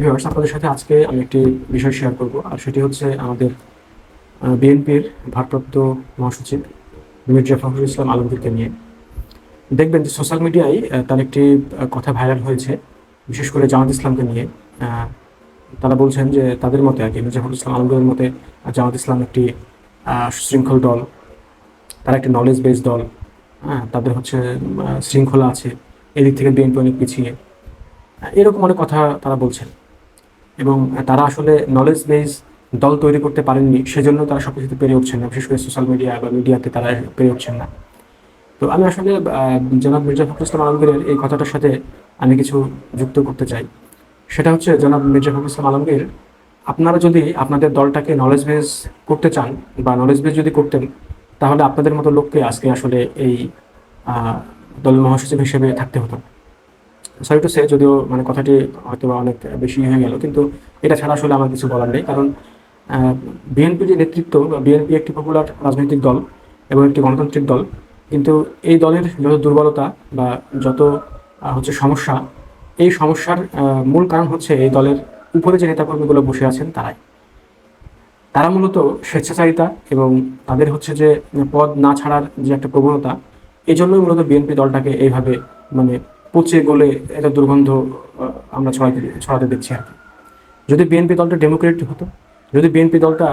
Viewers আপনাদের সাথে আজকে আমি একটি বিষয় শেয়ার করব আর সেটি হচ্ছে আমাদের বিএনপির ভারপ্রাপ্ত মহাসচিব মির্জা ফখরুল ইসলাম আলমগীরকে নিয়ে। দেখবেন যে সোশ্যাল মিডিয়ায় তার একটি কথা ভাইরাল হয়েছে বিশেষ করে জামাত ইসলামকে নিয়ে। তারা বলছেন যে তাদের মতে আর কি মির্জা ফখরুল ইসলাম আলমগীরের মতে জামাত ইসলাম একটি আহ, সুশৃঙ্খল দল তারা একটি নলেজ বেস দল হ্যাঁ তাদের হচ্ছে শৃঙ্খলা আছে এদিক থেকে বিএনপি অনেক পিছিয়ে। এরকম অনেক কথা তারা বলছেন। এবং তারা আসলে নলেজ বেস দল তৈরি করতে পারেননি, সেজন্য তারা সব কিছুতে পেরে উঠছেন না। বিশেষ করে সোশ্যাল মিডিয়া বা মিডিয়াতে তারা পেরে উঠছেন না। তো আমি আসলে জনাব মির্জা ফখরুল ইসলাম আলমগীরের এই কথাটার সাথে আমি কিছু যুক্ত করতে চাই। সেটা হচ্ছে, জনাব মির্জা ফখরুল ইসলাম আলমগীর, আপনারা যদি আপনাদের দলটাকে নলেজ বেস করতে চান বা নলেজ বেস যদি করতেন, তাহলে আপনাদের মতো লোককে আজকে আসলে এই দল মহাসচিব হিসেবে থাকতে হতো। সরি টু সে যদিও মানে কথাটি হয়তো অনেক বেশি হয়ে গেল, কিন্তু এটা ছাড়া আসলে আমার কিছু বলার নেই। কারণ বিএনপি যে নেতৃত্ব বিএনপি একটি পপুলার রাজনৈতিক দল এবং একটি গণতান্ত্রিক দল, কিন্তু এই দলের যত দুর্বলতা বা যত হচ্ছে সমস্যা, এই সমস্যার মূল কারণ হচ্ছে এই দলের উপরে যে নেতাকর্মীগুলো বসে আছেন তারাই। তারা মূলত স্বেচ্ছাচারিতা এবং তাদের হচ্ছে যে পদ না ছাড়ার যে একটা প্রবণতা এই জন্যই মূলত বিএনপি দলটাকে এইভাবে মানে পচে গলে একটা দুর্গন্ধ আমরা ছড়াতে ছড়াতে দেখছি আর যদি বিএনপি দলটা ডেমোক্রেটিক হতো, যদি বিএনপি দলটা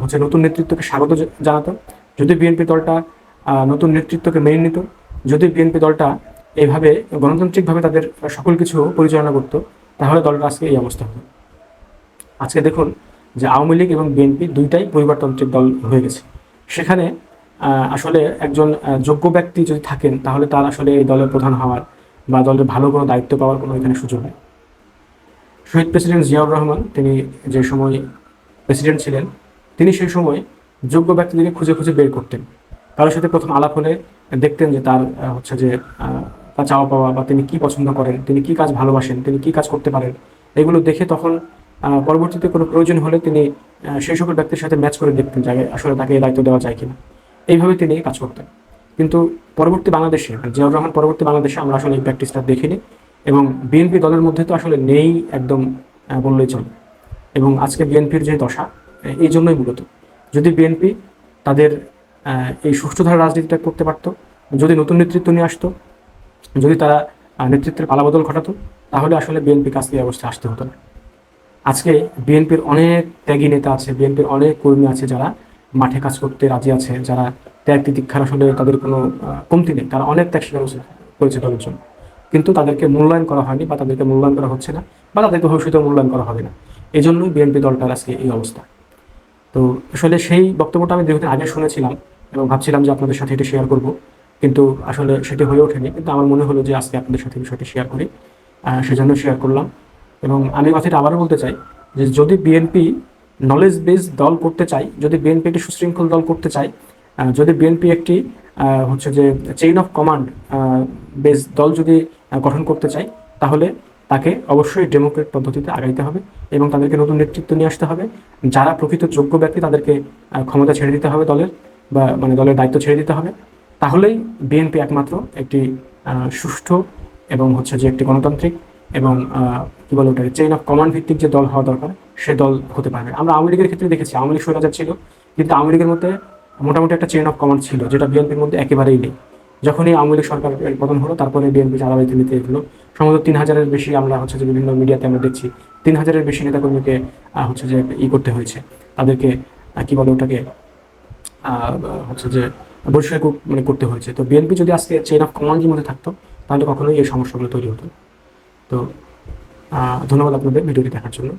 হচ্ছে নতুন নেতৃত্বকে স্বাগত জানাতো, যদি বিএনপি দলটা নতুন নেতৃত্বকে মেনে নিত, যদি বিএনপি দলটা এইভাবে গণতান্ত্রিকভাবে তাদের সকল কিছু পরিচালনা করতো, তাহলে দলটা আজকে এই অবস্থা হতো। আজকে দেখুন যে আওয়ামী লীগ এবং বিএনপি দুইটাই পরিবারতান্ত্রিক দল হয়ে গেছে। সেখানে আসলে একজন যোগ্য ব্যক্তি যদি থাকেন, তাহলে তার আসলে এই দলের প্রধান হওয়ার বা দলের ভালো কোনো দায়িত্ব পাওয়ার কোনো এখানে সুযোগ নেই। শহীদ প্রেসিডেন্ট জিয়াউর রহমান, তিনি যে সময় প্রেসিডেন্ট ছিলেন, তিনি সেই সময় যোগ্য ব্যক্তিদেরকে খুঁজে খুঁজে বের করতেন। কারোর সাথে প্রথম আলাপ হলে দেখতেন যে তার হচ্ছে যে তার চাওয়া পাওয়া বা তিনি কি পছন্দ করেন, তিনি কি কাজ ভালোবাসেন, তিনি কি কাজ করতে পারেন, এগুলো দেখে তখন পরবর্তীতে কোনো প্রয়োজন হলে তিনি সেই সকল ব্যক্তির সাথে ম্যাচ করে দেখতেন যে আসলে তাকে এই দায়িত্ব দেওয়া যায় কিনা। এইভাবে তিনি কাজ করতেন। কিন্তু পরবর্তী বাংলাদেশে জিয়াউর রহমান পরবর্তী বাংলাদেশে আমরা আসলে এই প্র্যাকটিসটা দেখিনি এবং বিএনপি দলের মধ্যে তো আসলে নেই একদম বললেই চলে। এবং আজকে বিএনপির যে দশা এই জন্যই মূলত। যদি বিএনপি তাদের এই সুষ্ঠুধারা রাজনীতিটা করতে পারতো, যদি নতুন নেতৃত্ব নিয়ে আসতো, যদি তারা নেতৃত্বের পালাবদল ঘটাতো, তাহলে আসলে বিএনপি কাছ এই অবস্থায় আসতে হতো না। আজকে বিএনপির অনেক ত্যাগী নেতা আছে বিএনপির অনেক কর্মী আছে যারা মাঠে কাজ করতে রাজি আছে, যারা ত্যাগ তিতিক্ষার আসলে তাদের কোনো কমতি নেই। তারা অনেক ত্যাগ স্বীকার করেছে- জন্য। কিন্তু তাদেরকে মূল্যায়ন করা হয়নি বা তাদেরকে মূল্যায়ন করা হচ্ছে না বা তাদেরকে ভবিষ্যতে মূল্যায়ন করা হবে না। এই জন্যই বিএনপি দলটার আজকে এই অবস্থা। তো আসলে সেই বক্তব্যটা আমি দীর্ঘদিন আগে শুনেছিলাম এবং ভাবছিলাম যে আপনাদের সাথে এটা শেয়ার করব। কিন্তু আসলে সেটি হয়ে ওঠেনি। কিন্তু আমার মনে হলো যে আজকে আপনাদের সাথে বিষয়টি শেয়ার করি। সেজন্য শেয়ার করলাম। এবং আমি কথাটা আবারও বলতে চাই যে যদি বিএনপি নলেজ বেস দল করতে চাই, যদি বিএনপি একটি সুশৃঙ্খল দল করতে চাই যদি বিএনপি একটি হচ্ছে যে চেইন অফ কমান্ড বেস দল যদি গঠন করতে চাই, তাহলে তাকে অবশ্যই ডেমোক্রেট পদ্ধতিতে আগাইতে হবে এবং তাদেরকে নতুন নেতৃত্ব নিয়ে আসতে হবে। যারা প্রকৃত যোগ্য ব্যক্তি, তাদেরকে ক্ষমতা ছেড়ে দিতে হবে দলের বা মানে দলের দায়িত্ব ছেড়ে দিতে হবে। তাহলেই বিএনপি একমাত্র একটি সুষ্ঠু এবং হচ্ছে যে একটি গণতান্ত্রিক এবং কি বলে ওটাকে চেইন অফ কমান্ড ভিত্তিক যে দল হওয়া দরকার, সে দল হতে পারবে। আমরা আওয়ামী লীগের ক্ষেত্রে দেখেছি, আওয়ামী লীগ স্বৈরাচার ছিল, কিন্তু আওয়ামী লীগের মধ্যে মোটামুটি একটা চেইন অফ কমান্ড ছিল, যেটা বিএনপির মধ্যে একেবারেই নেই। যখনই আওয়ামী লীগ সরকার পতন হলো, তারপরে বিএনপি চাঁদাবাজিতে নিতে এগুলো। সম্ভবত তিন হাজারের বেশি আমরা হচ্ছে যে বিভিন্ন মিডিয়াতে আমরা দেখছি, তিন হাজারের বেশি নেতাকর্মীকে হচ্ছে যে ই করতে হয়েছে। তাদেরকে কি বলে ওটাকে হচ্ছে যে কর- মানে করতে হয়েছে। তো বিএনপি যদি আজকে চেইন অফ কমান্ডের মধ্যে থাকতো, তাহলে কখনোই এই সমস্যাগুলো তৈরি হতো তো ধন্যবাদ আপনাদের ভিডিওটি দেখার জন্য।